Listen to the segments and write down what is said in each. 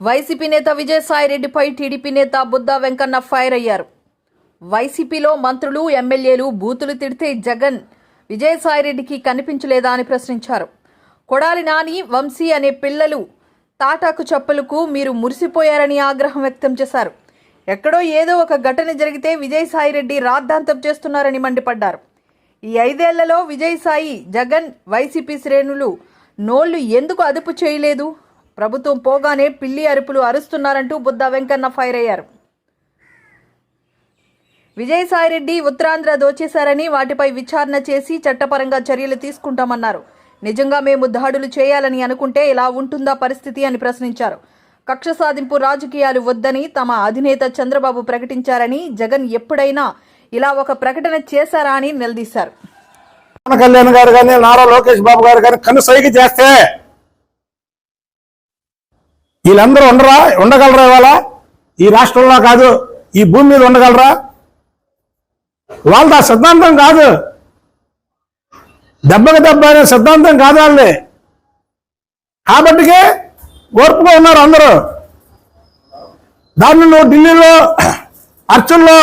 YCP నేత విజయసాయిరెడ్డిపై TDP నేత Buddha Venkanna fire అయ్యారు. వైసీపీలో మంత్రులు ఎమ్మెల్యేలు బూతులు తిడితే జగన్ విజయసాయిరెడ్డికి కనిపించలేదా అని ప్రశ్నించారు. కొడాలి నాని వంశీ అనే పిల్లలు తాటాకు చప్పలకు మీరు మురిసిపోయారని ఆగ్రహం వ్యక్తం చేశారు. ఎక్కడో ఏదో ఒక ఘటన జరిగితే విజయసాయిరెడ్డి రాద్ధాంతం చేస్తున్నారని మండిపడ్డారు. ఈ ఐదేళ్ళలో విజయసాయి జగన్ వైసీపీ శ్రేణులు నోళ్ళు ఎందుకు అదుపు చేయలేదు? ప్రభుత్వం పోగానే పిల్లి అరుపులు అరుస్తున్నారంటూ బుద్ధ వెంకన్న ఫైర్ అయ్యారు. విజయసాయిరెడ్డి ఉత్తరాంధ్ర దోచేశారని వాటిపై విచారణ చేసి చట్టపరంగా చర్యలు తీసుకుంటామన్నారు. నిజంగా మేము దాడులు చేయాలని అనుకుంటే ఇలా ఉంటుందా పరిస్థితి అని ప్రశ్నించారు. కక్ష సాధింపు రాజకీయాలు వద్దని తమ అధినేత చంద్రబాబు ప్రకటించారని జగన్ ఎప్పుడైనా ఇలా ఒక ప్రకటన చేశారా అని నిలదీశారు. కళ్యాణ్ గారు కానీ నారా లోకేష్ బాబు గారు కానీ కన్ను సైకి చేస్తే వీళ్ళందరూ ఉండరా? ఉండగలరా ఇవాళ? ఈ రాష్ట్రంలో కాదు ఈ భూమి మీద ఉండగలరా? వాళ్ళది ఆ సిద్ధాంతం కాదు. దెబ్బకి దెబ్బ అనే సిద్ధాంతం కాదు వాళ్ళది. కాబట్టికే ఓర్పుగా ఉన్నారు అందరూ. దాన్ని నువ్వు ఢిల్లీలో అర్చుల్లో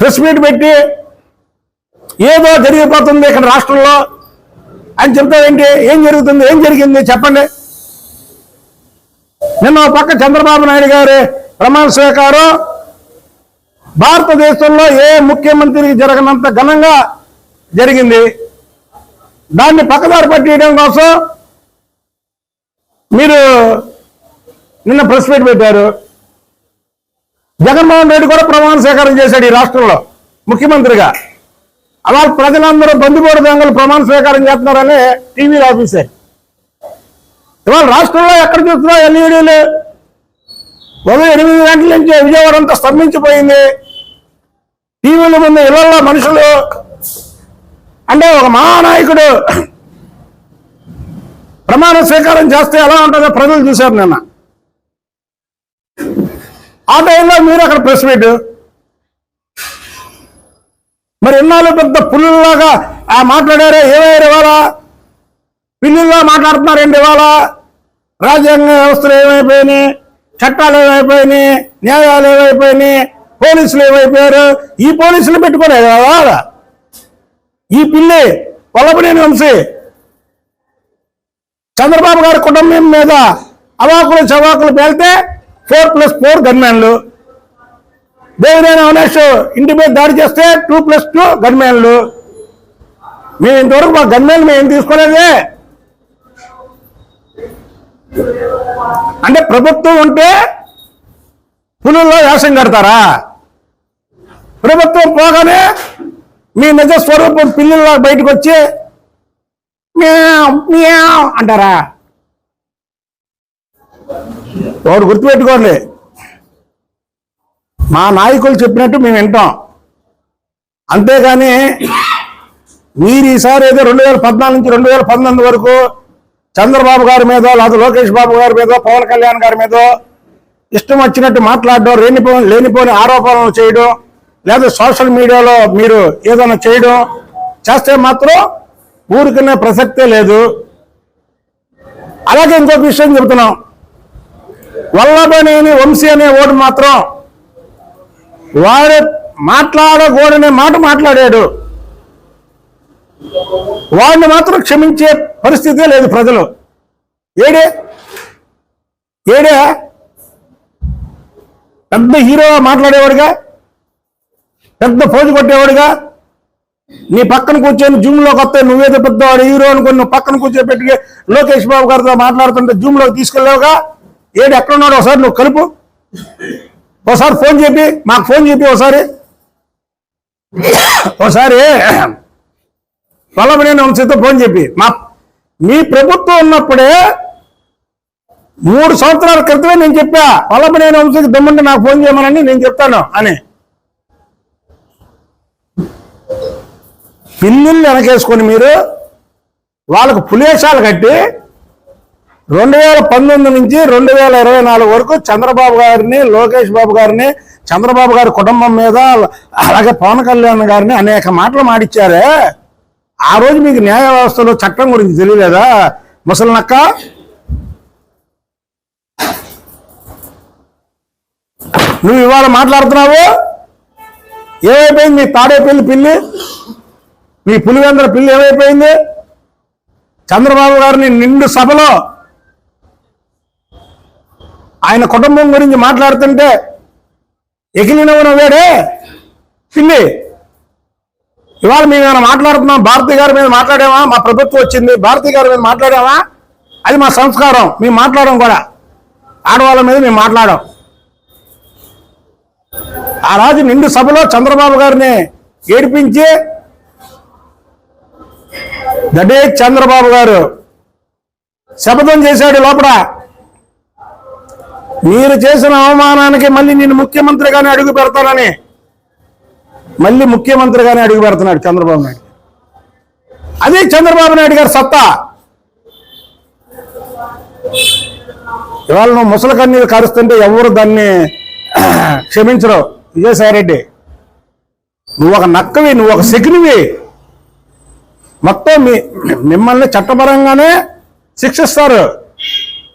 ప్రెస్ మీట్ పెట్టి ఏదో జరిగిపోతుంది ఇక్కడ రాష్ట్రంలో. అని చెప్తావేంటి? ఏం జరుగుతుంది? ఏం జరిగింది? చెప్పండి. నిన్న పక్క చంద్రబాబు నాయుడు గారి ప్రమాణ స్వీకారం. భారతదేశంలో ఏ ముఖ్యమంత్రికి జరగనంత ఘనంగా జరిగింది. దాన్ని పక్కదారి పట్టియడం కోసం మీరు నిన్న ప్రెస్ మీట్ పెట్టారు. జగన్మోహన్ రెడ్డి కూడా ప్రమాణ స్వీకారం చేశాడు ఈ రాష్ట్రంలో ముఖ్యమంత్రిగా. అలా ప్రజలందరూ బంధుపోటు దొంగలు ప్రమాణ స్వీకారం చేస్తున్నారని టీవీలో ఆఫీసారు ఇవాళ రాష్ట్రంలో ఎక్కడ చూస్తున్నా ఎల్ఈడీలు? ఉదయం ఎనిమిది గంటల నుంచి విజయవాడ అంతా స్తంభించిపోయింది. టీవీల ముందు ఇళ్ళలో మనుషులు. అంటే ఒక మహానాయకుడు ప్రమాణ స్వీకారం చేస్తే ఎలా ఉంటుందో ప్రజలు చూశారు నిన్న. ఆ టైంలో మీరు అక్కడ ప్రెస్ మీట్. మరి ఎన్నాళ్ళు పెద్ద పుల్లులాగా ఆ మాట్లాడారే ఏమయ్యారు ఇవాళ? పిల్లుల్లా మాట్లాడుతున్నారండి ఇవాళ? రాజ్యాంగ వ్యవస్థలు ఏమైపోయినాయి? చట్టాలు ఏమైపోయినాయి? న్యాయాలు ఏమైపోయినాయి? పోలీసులు ఏమైపోయారు? ఈ పోలీసులు పెట్టుకోలే కదా ఈ పిల్లి వల్లభనేని వంశీ చంద్రబాబు గారి కుటుంబం మీద అవాకులు చవాకులు పేలితే ఫోర్ ప్లస్ ఫోర్ గన్మెన్లు దేవినేని అవినాష్ ఇంటి మీద దాడి చేస్తే టూ ప్లస్ టూ గన్మెన్లు మేము ఇంతవరకు మా గన్మెన్లు మేము ఏం తీసుకోలేదే? అంటే ప్రభుత్వం ఉంటే పులుల్లో వేషం కడతారా? ప్రభుత్వం పోగానే మీ నిజ స్వరూపం పిల్లల్లో బయటకు వచ్చి అంటారా? వాడు గుర్తుపెట్టుకోండి. మా నాయకులు చెప్పినట్టు మేము వింటాం. అంతేగాని మీరు ఈసారి ఏదో రెండు వేల పద్నాలుగు నుంచి రెండు వేల పంతొమ్మిది వరకు చంద్రబాబు గారి మీద లేదా లోకేష్ బాబు గారి మీద పవన్ కళ్యాణ్ గారి మీద ఇష్టం వచ్చినట్టు మాట్లాడడం లేనిపో లేనిపోని ఆరోపణలు చేయడం లేదా సోషల్ మీడియాలో మీరు ఏదైనా చేయడం చేస్తే మాత్రం ఊరికనే ప్రసక్తే లేదు. అలాగే ఇంకొక విషయం చెబుతున్నాం. వల్లభనేని వంశీ అనే ఓటు మాత్రం వాడు మాట్లాడకూడనే మాట మాట్లాడాడు. వాడిని మాత్రం క్షమించే పరిస్థితే లేదు ప్రజలు. ఏడే? ఏడే? పెద్ద హీరో మాట్లాడేవాడుగా? పెద్ద పోజు కొట్టేవాడుగా? నీ పక్కన కూర్చొని జూమ్లోకి వస్తే నువ్వేదో పెద్దవాడు హీరో అనుకుని నువ్వు పక్కన కూర్చోబెట్టి లోకేష్ బాబు గారితో మాట్లాడుతుంటే జూమ్లోకి తీసుకెళ్ళావుగా? ఏడు ఎక్కడున్నాడు ఒకసారి నువ్వు కలుపు. ఒకసారి ఫోన్ చెప్పి మాకు ఫోన్ చెప్పి ఒకసారి. ఒకసారి వల్లభనేని వంశీతో ఫోన్ చెప్పి మా మీ ప్రభుత్వం ఉన్నప్పుడే మూడు సంవత్సరాల క్రితమే నేను చెప్పా వల్లభనేని వంశీకి దమ్ముంటే నాకు ఫోన్ చేయమనని నేను చెప్తాను అని. పిల్లుల్ని వెనకేసుకొని మీరు వాళ్ళకు పులేశాలు కట్టి రెండు వేల పంతొమ్మిది నుంచి రెండు వేల ఇరవై నాలుగు వరకు చంద్రబాబు గారిని లోకేష్ బాబు గారిని చంద్రబాబు గారి కుటుంబం మీద అలాగే పవన్ కళ్యాణ్ గారిని అనేక మాటలు మాడిచ్చారే ఆ రోజు మీకు న్యాయ వ్యవస్థలో చట్టం గురించి తెలియలేదా? ముసలినక్క? నువ్వు ఇవాళ మాట్లాడుతున్నావు? ఏమైపోయింది? మీ తాడేపల్లి పిల్లి? మీ పులివెందర పిల్లి ఏమైపోయింది? చంద్రబాబు గారిని నిండు సభలో ఆయన కుటుంబం గురించి మాట్లాడుతుంటే ఎగిలినవు నవ్వాడే? పిల్లి! ఇవాళ మేము ఏమైనా మాట్లాడుతున్నాం? భారతి గారి మీద మాట్లాడామా? మా ప్రభుత్వం వచ్చింది. భారతి గారి మీద మాట్లాడామా? అది మా సంస్కారం. మేము మాట్లాడడం కూడా. ఆడవాళ్ళ మీద మేము మాట్లాడాం ఆ రాజు నిండు సభలో చంద్రబాబు గారిని ఏడిపించి దడే చంద్రబాబు గారు శపథం చేశాడు లోపల. మీరు చేసిన అవమానానికి మళ్ళీ నేను ముఖ్యమంత్రిగానే అడుగు పెడతానని మళ్ళీ ముఖ్యమంత్రిగానే అడుగు పెడుతున్నాడు చంద్రబాబు నాయుడు అదే చంద్రబాబు నాయుడు గారి సత్తా. ఇవాళ నువ్వు ముసలి కన్నీళ్ళు కరుస్తుంటే ఎవరు దాన్ని క్షమించరు. విజయసాయిరెడ్డి నువ్వు ఒక నక్కవి నువ్వు ఒక శకునివి మొత్తం మిమ్మల్ని చట్టపరంగానే శిక్షిస్తారు.